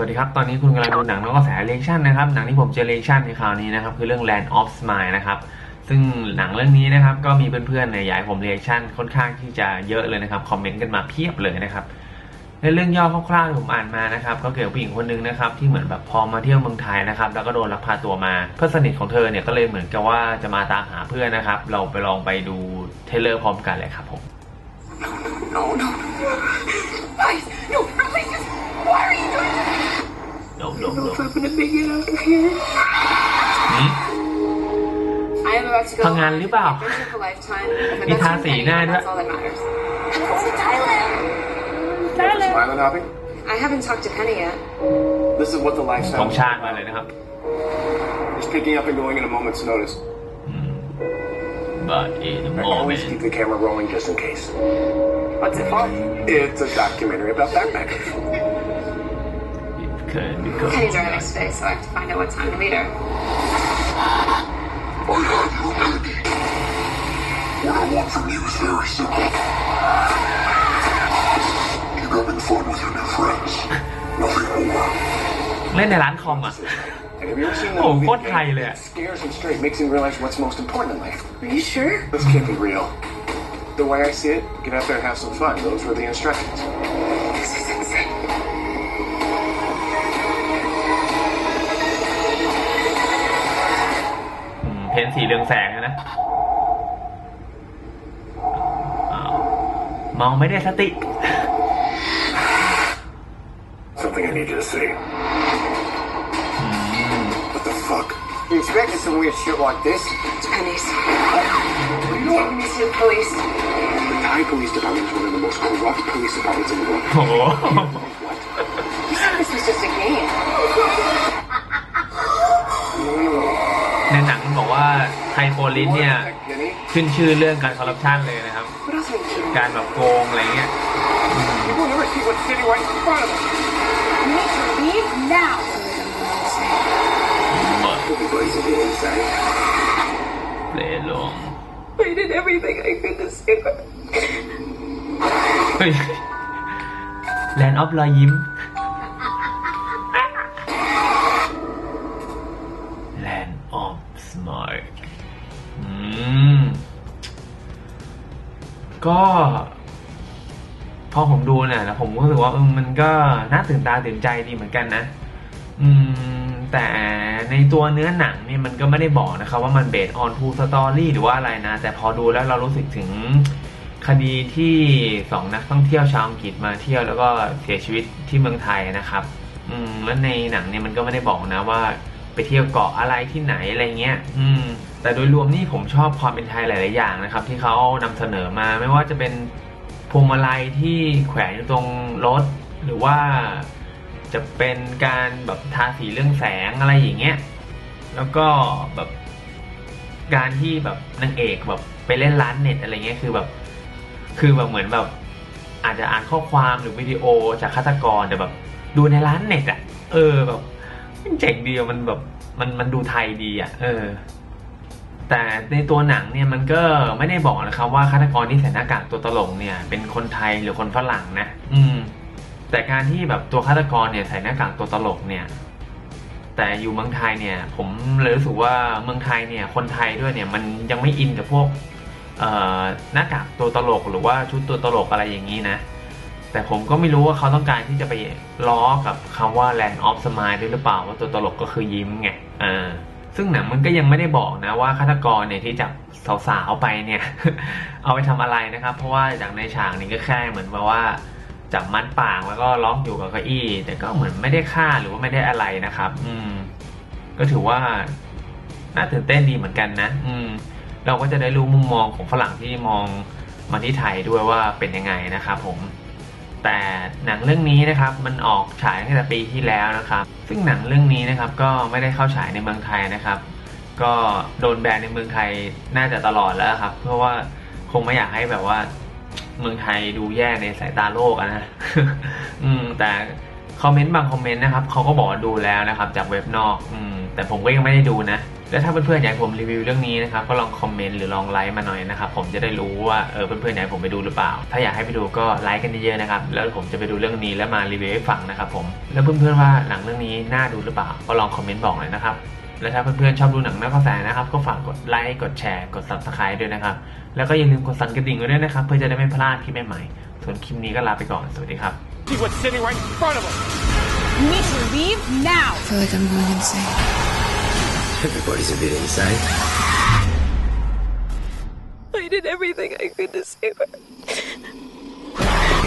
สวัสดีครับ ตอนนี้คุณกำลังดูหนังนอกกระแสเรียกชั่นนะครับ หนังที่ผมเจอเรียกชั่นในคราวนี้นะครับ คือเรื่อง Land of Smile นะครับ ซึ่งหนังเรื่องนี้นะครับ ก็มีเพื่อนๆเนี่ยอยผมเรียกชั่นค่อนข้างที่จะเยอะเลยนะครับ คอมเมนต์กันมาเพียบเลยนะครับ ในเรื่องย่อคร่าวๆที่ผมอ่านมานะครับ ก็เกี่ยวกับผู้หญิงคนหนึงนะครับ ที่เหมือนแบบพอมาเที่ยวเมืองไทยนะครับ แล้วก็โดนลักพาตัวมา เพื่อนสนิทของเธอเนี่ยก็เลยเหมือนกับว่าจะมาตามหาเพื่อนนะครับ เราไปลองไปดูเทเลอร์พร้อมกันเลยครับผม No, no, no. No, know ม if I'm gonna make it out of here. หืม I am about to go ทำงานหรือเปล่า on an adventure of a lifetime. If it มีทา doesn't สี end, หน้าด้วย That's all that matters. Welcome to Thailand. Smiling hopping? I haven't talked to Penny yet. This is what the ข lifestyle องชาติมาเลยนะครับ Just picking up and going in a moment's notice. but in a I always moment keep the camera rolling just in case. What's it for? It's a documentary about backpackers. it could become Penny's our next day, so I have to find out what time to meet her. What I want from you is very simple. Keep having fun with your new friends. Nothing more. เล่นในร้านคอมอ่ะ And have you ever seen the Oh, movie what The Thai Game?เลยอะ It scares him straight, makes him realize what's most important in life. Are you sure? This can't be real. The way I see it, get out there and have some fun. Those were the instructions. อืมเพ้นสีเรืองแสงอะนะอ้าวมองไม่ได้สติ Something I need you to see. What the fuck? You expected some weird shit like this? It's Penny's. Take me to the police. The Thai Police Department is one of the most corrupt police departments in the world. โอ้โห What? You said this was just a game. No, no, no. ในหนังบอก ว่าไทยโปลิสเนี่ย Penny? ขึ้นชื่อเรื่องการคอร์รัปชันเลยนะครับ What else are you kidding? การแบบโกงอะไรเงี้ย People never see what's sitting right in front of them. You need to leave now. Everybody's a little inside. เปลลง I did everything I could to save her. เฮ้ยแลนด์ออฟรอยยิ้ม Land of Smile อืม ก็พอผมดูเนี่ยนะผมก็รู้สึกว่าเออมันก็น่าตื่นตาตื่นใจดีเหมือนกันนะ อืม แต่ในตัวเนื้อหนังเนี่ยมันก็ไม่ได้บอกนะครับ ว่ามันเบสออนทูสตอรี่หรือว่าอะไรนะ แต่พอดูแล้วเรารู้สึกถึงคดีที่สองนักท่องเที่ยวชาวอังกฤษมาเที่ยวแล้วก็เสียชีวิตที่เมืองไทยนะครับ อืมแล้วในหนังเนี่ยมันก็ไม่ได้บอกนะว่า ไปเที่ยวเกาะอะไรที่ไหนอะไรเงี้ย อืม แต่โดยรวมนี่ผมชอบความเป็นไทยหลาย ๆ อย่างนะครับ ที่เขานำเสนอมาไม่ว่าจะเป็นพวงมาลัยที่แขวนอยู่ตรงรถ หรือว่าจะเป็นการแบบทาสีเรื่องแสงอะไรอย่างเงี้ย แล้วก็แบบการที่แบบนางเอกแบบไปเล่นร้านเน็ตอะไรเงี้ยคือแบบ คือแบบเหมือนแบบ อาจจะอ่านข้อความหรือวิดีโอจากฆาตกรแต่แบบ ดูในร้านเน็ตอะ เออแบบ เจ๋งดีมันแบบมันมันดูไทยดีอะ เออ แต่ในตัวหนังเนี่ยมันก็ไม่ได้บอกนะครับว่าฆาตกรที่ใส่หน้ากากตัวตลกเนี่ย เป็นคนไทยหรือคนฝรั่งนะ อืม แต่การที่แบบตัวฆาตกรเนี่ยใส่หน้ากากตัวตลกเนี่ย แต่อยู่เมืองไทยเนี่ย ผมเลยรู้สึกว่าเมืองไทยเนี่ย คนไทยด้วยเนี่ย มันยังไม่อินกับพวกหน้ากากตัวตลกหรือว่าชุดตัวตลกอะไรอย่างนี้นะ แต่ผมก็ไม่รู้ว่าเขาต้องการที่จะไปล้อกับคำว่า Land of Smile ด้วยหรือเปล่าว่าตัวตลกก็คือยิ้มไงอ่าซึ่งหนังมันก็ยังไม่ได้บอกนะว่าฆาตกรเนี่ยที่จับสาวๆไปเนี่ย เอาไปทำอะไรนะครับ เพราะว่าจากในฉากนี้ก็แค่เหมือนแบบว่าจับมัดปากแล้วก็ล็อกอยู่กับเก้าอี้ แต่ก็เหมือนไม่ได้ฆ่าหรือว่าไม่ได้อะไรนะครับ อืม ก็ถือว่าน่าตื่นเต้นดีเหมือนกันนะ อืม เราก็จะได้รู้มุมมองของฝรั่งที่มองมาที่ไทยด้วยว่าเป็นยังไงนะครับผม แต่หนังเรื่องนี้นะครับมันออกฉายตั้งแต่ปีที่แล้วนะครับ ซึ่งหนังเรื่องนี้นะครับก็ไม่ได้เข้าฉายในเมืองไทยนะครับ ก็โดนแบนในเมืองไทยน่าจะตลอดแล้วครับ เพราะว่าคงไม่อยากให้แบบว่าเมืองไทยดูแย่ในสายตาโลกนะอืม แต่คอมเมนต์บางคอมเมนต์นะครับเขาก็บอกว่าดูแล้วนะครับ จากเว็บนอก อืม แต่ผมก็ยังไม่ได้ดูนะ และถ้าเพื่อนๆอยากให้ผมรีวิวเรื่องนี้นะครับก็ลองคอมเมนต์หรือลองไลค์มาหน่อยนะครับผมจะได้รู้ว่าเออเพื่อนๆอยากให้ผมไปดูหรือเปล่า ถ้าอยากให้ไปดูก็ไลค์กันเยอะๆนะครับแล้วผมจะไปดูเรื่องนี้แล้วมารีวิวให้ฟังนะครับผมแล้วเพื่อนๆว่าหนังเรื่องนี้น่าดูหรือเปล่า ก็ลองคอมเมนต์บอกหน่อยนะครับและถ้าเพื่อนๆชอบดูหนังนอกกระแสนะครับ ก็ฝากกดไลค์กดแชร์กด subscribe ด้วยนะครับ แล้วก็อย่าลืมกดสั่นกระดิ่งไว้ด้วยนะครับ เพื่อจะได้ไม่พลาดคลิปใหม่ๆส่วนคลิปนี้ก็ลาไปก่อน สวัสดีครับ See what's sitting right in front of us. You need to leave now. I feel like I'm going insane. Everybody's a bit insane. I did everything I could to save her.